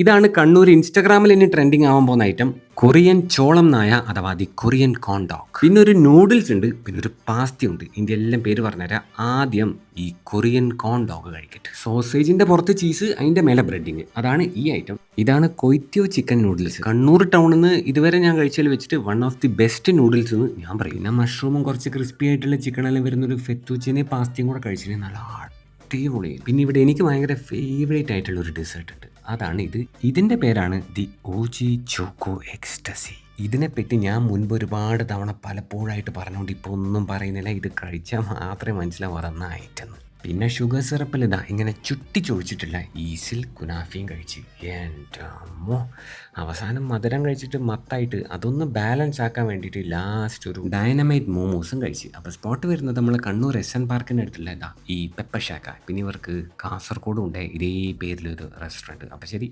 ഇതാണ് കണ്ണൂർ ഇൻസ്റ്റാഗ്രാമിൽ ഇനി ട്രെൻഡിങ് ആവാൻ പോകുന്ന ഐറ്റം കൊറിയൻ ചോളം നായ അഥവാ ദി കൊറിയൻ കോണ്ടോഗ് പിന്നെ ഒരു നൂഡിൽസ് ഉണ്ട് പിന്നെ ഒരു പാസ്തി ഉണ്ട്. ഇതിന്റെ എല്ലാം പേര് പറഞ്ഞുതരാം. ആദ്യം ഈ കൊറിയൻ കോണ്ടോഗ് കഴിക്കട്ടെ. സോസേജിന്റെ പുറത്ത് ചീസ് അതിന്റെ മേലെ ബ്രെഡിങ് അതാണ് ഈ ഐറ്റം ഇതാണ് കൊയ്ത്തിയോ ചിക്കൻ നൂഡിൽസ് കണ്ണൂർ ടൗണിൽ നിന്ന് ഇതുവരെ ഞാൻ കഴിച്ചതിൽ വെച്ചിട്ട് one of the best noodles എന്ന് ഞാൻ പറയും. പിന്നെ മഷ്റൂമും കുറച്ച് ക്രിസ്പി ആയിട്ടുള്ള ചിക്കനെല്ലാം വരുന്ന ഒരു ഫെത്തൂച്ചിനെ പാസ്തിയും കൂടെ കഴിച്ചിട്ട് നല്ല അടിപൊളി. പിന്നെ ഇവിടെ എനിക്ക് ഭയങ്കര ഫേവറേറ്റ് ആയിട്ടുള്ള ഒരു ഡെസേർട്ട് ഉണ്ട്. അതാണ് ഇത്. ഇതിന്റെ പേരാണ് ദി ഓജി ചോക്കോ എക്സ്റ്റസി ഇതിനെപ്പറ്റി ഞാൻ മുൻപ് ഒരുപാട് തവണ പലപ്പോഴായിട്ട് പറഞ്ഞുകൊണ്ട് ഇപ്പോൾ ഒന്നും പറയുന്നില്ല. ഇത് കഴിച്ചാൽ മാത്രമേ മനസ്സിലാവാറുന്ന ഐറ്റം പിന്നെ ഷുഗർ സിറപ്പിൽ ഇതാ ഇങ്ങനെ ചുട്ടി ചോദിച്ചിട്ടില്ല ഈസിൽ കുനാഫിയും കഴിച്ച്. എന്റെ അമ്മോ. അവസാനം മധുരം കഴിച്ചിട്ട് മത്തായിട്ട് അതൊന്ന് ബാലൻസ് ആക്കാൻ വേണ്ടിയിട്ട് ലാസ്റ്റ് ഒരു ഡൈനമൈറ്റ് മോമോസും കഴിച്ച്. അപ്പോൾ സ്പോട്ട് വരുന്നത് നമ്മൾ കണ്ണൂർ എസ് എൻ പാർക്കിന്റെ അടുത്തുള്ള ഇതാ ഈ പെപ്പ ഷാക്ക പിന്നെ ഇവർക്ക് കാസർഗോഡും ഉണ്ട്. ഇതേ പേരിലൊരു റെസ്റ്റോറന്റ് അപ്പോൾ ശരി.